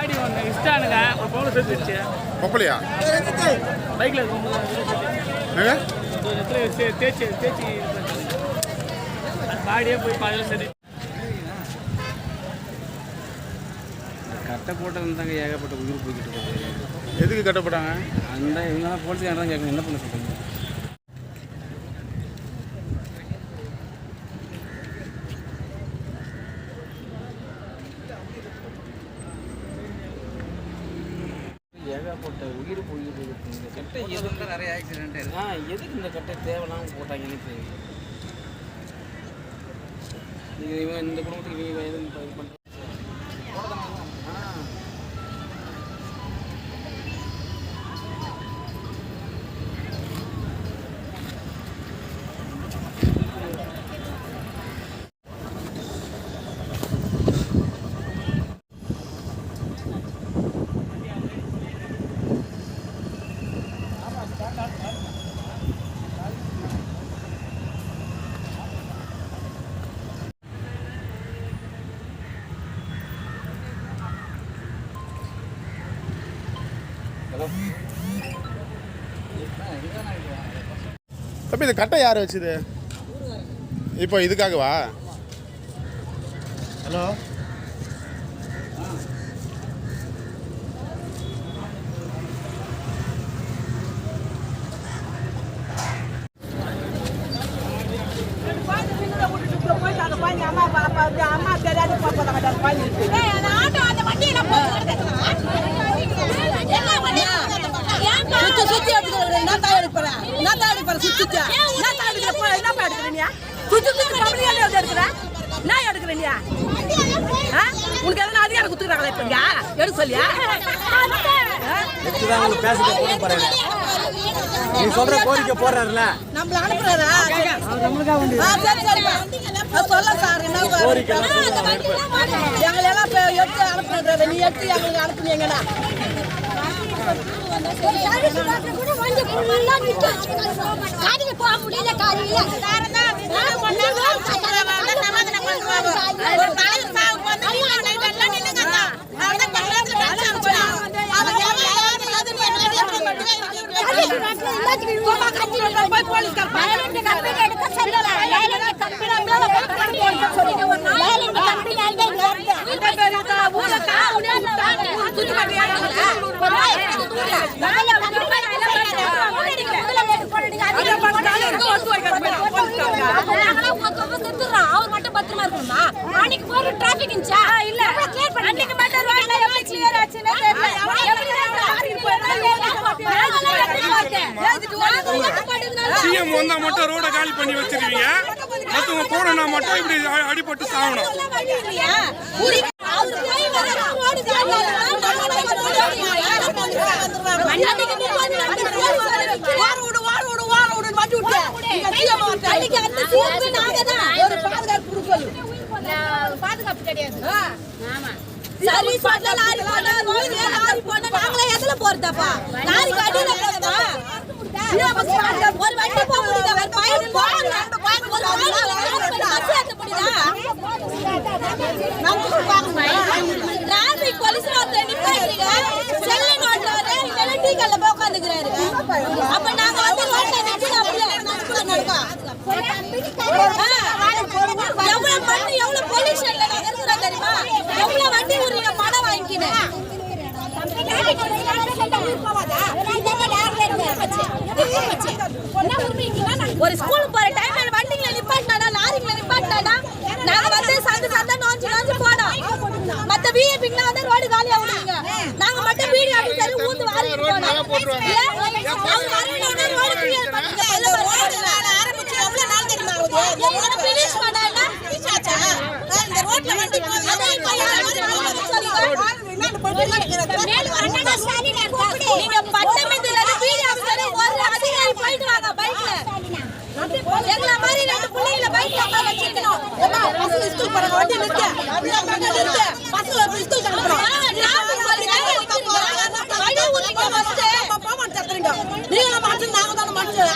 ஆடி ஒன்று இஷ்டானுங்க. ஒரு பவுன் சேர்த்துச்சு கொப்பலையா பைக்கில் இடத்துல தேய்ச்சி தேய்ச்சி பாடியே போய் பாதியில் சரி. கட்டை போட்டது தாங்க ஏகப்பட்ட உயிர் போய்கிட்டு இருக்குது. எதுக்கு கட்டப்பட்டாங்க அந்த இவங்க தான் போலீஸ்காரன் தான் கேட்கணும். என்ன பண்ண சொல்லுங்க ஏகப்பட்ட உயிர் போய்கிட்டு இருக்குது இந்த கட்டை எதுக்கு நிறைய ஆக்சிடென்ட் ஆ எதுக்கு இந்த கட்டை தேவையில்லாம போட்டாங்கன்னு தெரியல இவன் இந்த குடும்பத்துக்கு நீ எதுவும் தம்பி இந்த கட்டை யார் வச்சுது? இப்போ இதுக்காகவா? ஹலோ? ஏய், அந்த ஆட்டோ, அந்த வண்டியில போட்டு வரதுக்குமா? என்ன பண்ணி? ஏன் பா? சுத்தி சுத்தி எடுத்துக்கிற என்ன தாய் எடுக்கிற என்ன தாய் எடுக்கிற சுத்தி சுத்தி. என்ன தாய் எடுக்கிற போய் என்ன பா எடுக்கிற நீ சுத்தி சுத்தி. பப்ளிக் எல்லாம் எடுக்கிற என்ன எடுக்கிற நீ? வண்டியெல்லாம் போய் ஆ? உனக்கு எதனா அதிகாரம் குத்துக்கிறாங்களா இப்ப எடுக்க சொல்லியா? தான் உங்களுக்கு பேசிட்டு போன பாருங்க நீ சொல்ற கோரிக்கை போடுறாருல. நம்மள அனுப்புறாரா? ஆ, சரி சரிப்பா சொல்ல சார் என்ன கோரிக்கை எங்களை எல்லாம் எடுத்து அனுப்புறாரு நீ எடுத்து எங்களுக்கு அனுப்புனீங்கன்னா சர்வீஸ் போக முடியல காலையில. ஒரு அவர் மட்டும் பத்திரமா இருக்கணுமா அன்னைக்கு போற டிராபிக் இருந்துச்சா இல்ல கிளியர் பண்ணி அன்னைக்கு மட்டும் ரோட்ல எப்படி கிளியர் சிஎம் வந்தா மட்டும் ரோட காலி பண்ணி வச்சிருவீங்க. மத்தவங்க போனா மட்டும் இப்படி அடிபட்டு சாகணும். பாதுகாப்பு கிடையாது சர்வீஸ் லாரி போனா நாங்களே எதுல போறதப்பா லாரி கட்டில போறதா டிராபிக் போலீஸ் ஒருத்தர் நிப்பாட்டுறீங்க செல்ல நோட்டுறாரு இல்ல டீ கல்ல போய் உட்காந்துக்கிறாரு அப்ப நாங்க வந்து நின்று அப்படியே நடக்குள்ள எவ்வளவு மண்ணு எவ்வளவு பொல்யூஷன்ல நாங்க இருக்கிறோம் தெரியுமா? எவ்வளவு வண்டி விடுறீங்க பணம் வாங்கிக்கினேன் ஒரு ஸ்கூலுக்கு போற டைம்ல வண்டிங்கள நிப்பாட்டினா லாரிங்கள நிப்பாட்டினா நாங்க வந்து சந்து சந்தா நோஞ்சு நோஞ்சு போனோம். மத்த விஐபிங்களா வந்து ரோடு காலியா விடுவீங்க நாங்க மட்டும் வீடியோ அப்படி சரி ஊந்து வாரி போனோம்? அவங்க ரோடு கிளியர் பண்ணுங்க ஆரம்பிச்சு எவ்வளவு நாள் தெரியுமா ஆகுது எவ்வளவு finish பண்ணாங்கன்னா இந்த ரோட்ல வண்டி நீங்க பட்டமத்துல வீடியோ அம்சம் ஒரு அதிகாரி போயிட்டு வாங்க பைக்ல எங்கள மாதிரி ரெண்டு பிள்ளைங்கள பைக்ல உட்கார வச்சிருக்கணும் ஏம்மா, பசங்க ஸ்கூல் போறாங்க வண்டி நிறுத்து அப்படியே பக்கம் நிறுத்து பசங்க ஸ்கூல் கிளம்புறோம் நீங்க மாட்டு நாங்க தானே மாட்டு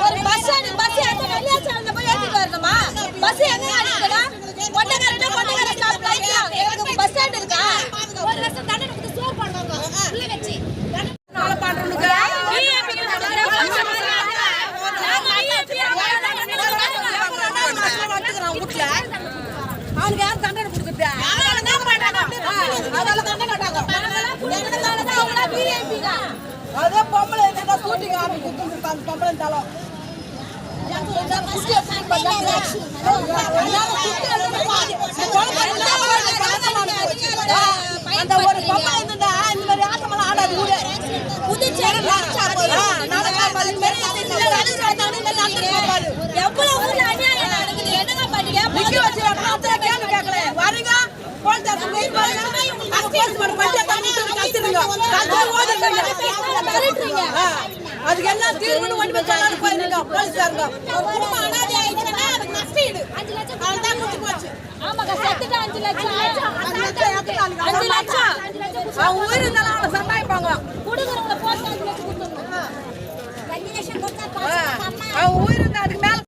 ஒரு பஸ் பஸ் வெளியாச்சால போய் ஏத்திட்டு வரணுமா பஸ் எங்க கொண்டகரனா கொண்டகர ஸ்டாப்ல எங்களுக்கு பஸ் ஸ்டாண்ட் இருக்கா ஒரு வருஷம் தண்டனை கொடுத்து அவனுக்கு யார் தண்டனை கொடுக்குறது அதெல்லாம் தண்டனை அதே பொம்பளை இருந்தா சூட்டிங்க ஆரம்பி குத்து அந்த பொம்பளை இருந்தாலும் அந்த ஒரு பொம்பளை இருந்தா இந்த மாதிரி ஆட்டமெல்லாம் ஆடாது ஊரே புதுச்சேரி எவ்வளவு ஊர்ல அநியாயம் நடக்குது என்னங்க பண்ணீங்க நிக்க வச்சு அப்புறம் கேள்வி கேட்கல வரீங்க போலீஸ் ஸ்டேஷன் போய் பாருங்க அங்க போலீஸ் மேடம் பட்டி தண்ணி தூக்கி ஓடுறீங்க அதுக்கு என்ன தீர்வுன்னு ஒண்ணு சொல்லாலும் போலீஸ்காரங்க. ஒரு குடும்பம் அனாதையா அஞ்சு லட்சம் அதான் முடிச்சு போச்சு. ஆமாங்க செத்துட்டு அஞ்சு லட்சம். அஞ்சு லட்சம். ஏத்துனாங்க. அஞ்சு லட்சம். அவன் உயிர் இருந்தாலும் அவனை சம்பாதிப்பாங்க. குடுக்குறவங்க போஸ்ட் அஞ்சு லட்சம் கொடுத்துருங்க அஞ்சு லட்சம் கொடுத்தா ஆ, அவன் உயிர் இருந்தா அதுக்கு மேல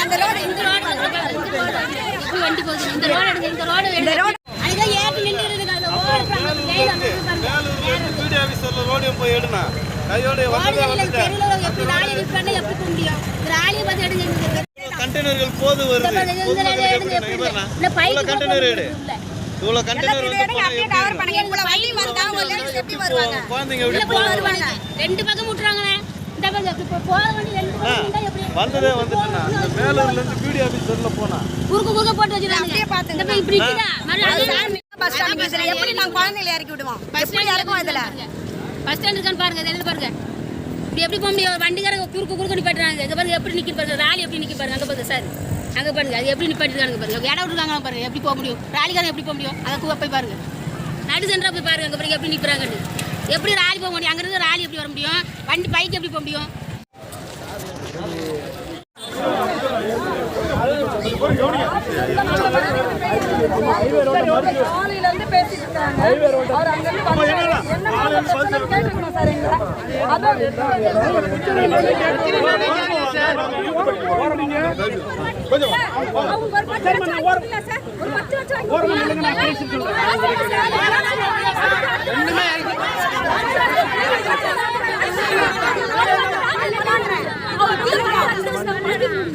அந்த ரோடு இந்த ரோடு வண்டி போகுது இந்த ரோடு எடுங்க இந்த ரோடு இந்த ரோடு அதுதான் ஏறி நின்று இருக்குது அந்த ஓடுறாங்க லைன் வீடியோ ஆஃபீஸர்ல ரோடியம் போய் எடுனா கையோட வந்ததே வந்துட்டேன் தெருவில் எப்படி ராலி நிற்பாங்க எப்படி போக முடியும் ராலியை பார்த்து எடுங்க இந்த கண்டெய்னர்கள் போது வருது இந்த ராலி எடுங்க எப்படி இந்த பைக்கு கண்டெய்னர் எடு இவ்வளவு கண்டெய்னர் வந்து குழந்தைங்க ரெண்டு பக்கம் விட்டுறாங்களே இந்த பக்கம் வண்டி ரெண்டு பக்கம் வந்ததே வந்துட்டுனா இந்த மேலூர்ல இருந்து வீடியோ ஆஃபீஸர்ல போனா. குறுக்கு குறுக்க போட்டு வச்சிருக்காங்க பக்கம் இப்படி பஸ் ஸ்டாண்ட் பஸ்ல எப்படி நாங்க குழந்தைகளை இறக்கி விடுவோம்? எப்படி இறக்கும் இதுல. பஸ் ஸ்டாண்ட் இருக்கான்னு பாருங்க இது எழுதி பாருங்க? இப்படி எப்படி போக முடியும்? வண்டிக்காரங்க குறுக்கு குறுக்க நிப்பாட்டுறாங்க. இங்க பாருங்க எப்படி நிக்க பாருங்க ராலி எப்படி நிக்க பாருங்க அங்க பாருங்க சார். அங்க பாருங்க அது எப்படி நிப்பாட்டிருக்காங்க பாருங்க. இடம் விட்டுருக்காங்க பாருங்க எப்படி போக முடியும்? ராலிக்காரங்க எப்படி போக முடியும்? அதை கூட போய் பாருங்க. நடு சென்டரா போய் பாருங்க அங்க பாருங்க எப்படி நிக்கிறாங்கன்னு. எப்படி ராலி போக முடியும்? அங்க இருந்து ராலி எப்படி வர முடியும்? வண்டி பைக் எப்படி போக முடியும்? காலையில இருந்து பேசிட்டு இருக்காங்க அவர் அங்க இருந்து கேட்டுக்கணும் சார் எங்களை அதான் அவங்க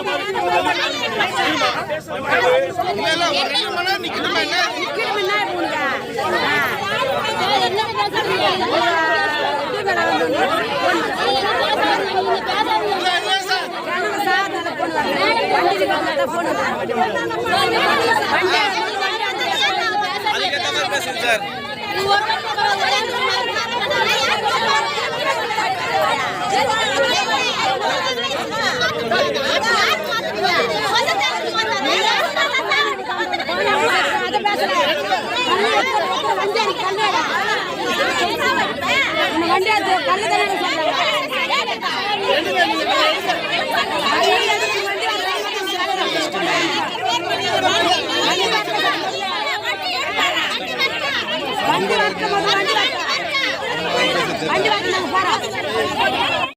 ஒரு பத்து லட்சம் சார். வண்டி வரட்டும் வண்டி வரட்டும் வண்டி வாங்கி நாங்கள் போகிறோம்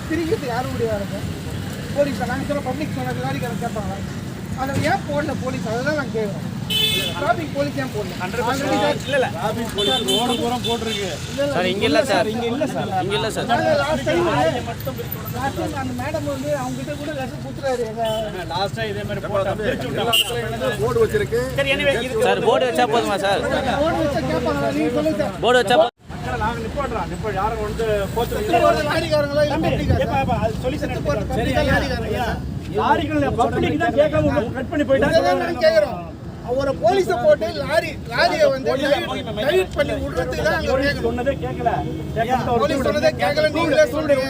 மாதிரி ஜங்ஷனில் பிரிக்கிறது யாருடைய வேலை போலீஸ் நாங்கள் சொல்ல பப்ளிக் சொன்ன லாரிக்காரன் கேட்பாங்களா அதை ஏன் போடல போலீஸ்? அதுதான் நாங்கள் கேட்குறோம் டிராஃபிக் போலீஸ் ஏன் போடல? சார். இங்க இல்ல சார் இங்க இல்ல சார். இங்க இல்ல sir. Last time last time அந்த மேடம் வந்து அவங்க கிட்ட கூட லெட்டர் கொடுத்துறாரு போர்டு வச்சிருக்கு. சரி anyway, இது சார் போர்டு வச்சா போதுமா சார்? போர்டு வச்சா சொல்லுங்க போர்டு. நாங்க நிப்பாட்டுறோம். இப்போ யாரும் வந்து சார் சொல்யூஷன் லாரிகள் பப்ளிக் தான் கேட்காம கட் பண்ணி நாங்க கேக்குறோம். ஒரு போலீஸ போட்டு லாரி லாரியை வந்து பண்ணி விடுறதுக்கு தான் அங்க கேக்குறோம். சொன்னதே கேட்கல போலீஸ் சொன்னதே கேட்கல நீங்களே சொல்றீங்க.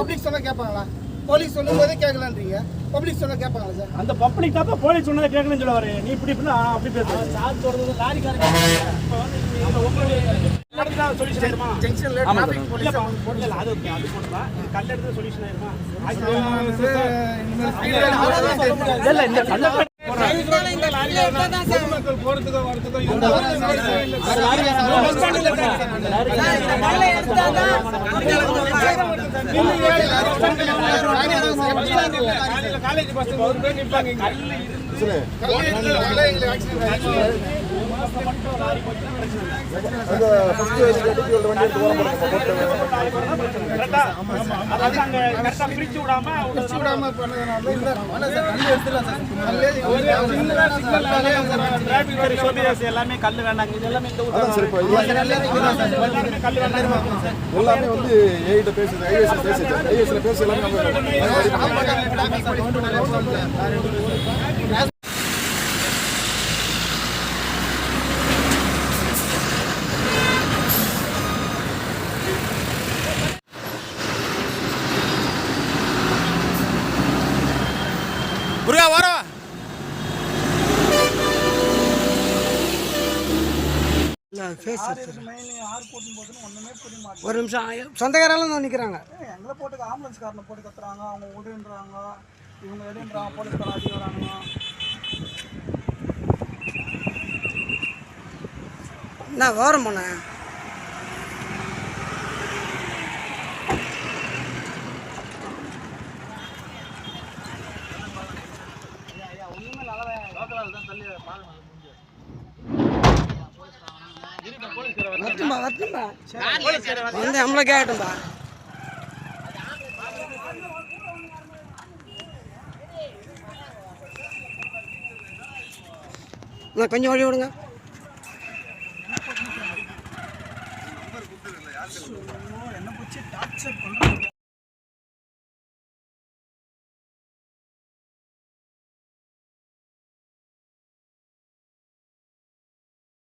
பப்ளிக் சொன்னா கேட்பாங்களா? போலீஸ் சொல்லும் போதே கேட்கலன்றீங்க பப்ளிக் சொன்னா கேட்பாங்களா சார்? அந்த பப்ளிக் தான் போலீஸ் சொன்னதை கேட்கலன்னு சொல்ல வரேன் நீ இப்படி இப்படி அப்படி பேச சார் சொல்றது லாரிக்காரங்க. சொல்யூஷன் ஆயிருமா ஜங்ஷன்ல டிராஃபிக் போலீஸ் இல்ல அது ஓகே அது போடலாம் இது கல்ல எடுத்து சொல்யூஷன் ஆயிருமா இல்ல இந்த கல்ல பொதுமக்கள் போறதுக்கோ வரதுக்கோ இந்த காலேஜ் பஸ் ஒரு பேர் நிப்பாங்க இங்க. விடாம எல்லாமே கல்லு வேண்டாங்க எல்லாமே வந்து ஏகிட்ட பேசுது ஐஏஎஸ் பேசுது ஐஏஎஸ்ல பேசி எல்லாமே ஒரு நிமிஷம் சொந்தக்காரெல்லாம் தான் நிற்கிறாங்க எங்களை போட்டு ஆம்புலன்ஸ் காரனை போட்டு கத்துறாங்க அவங்க விடுன்றாங்க இவங்க எடுன்றாங்க போலீஸ்காரன் அடி வராங்க என்ன வாரம் போன? வந்து நம்மள கேட்டும்பா நான் கொஞ்சம் வழி விடுங்க.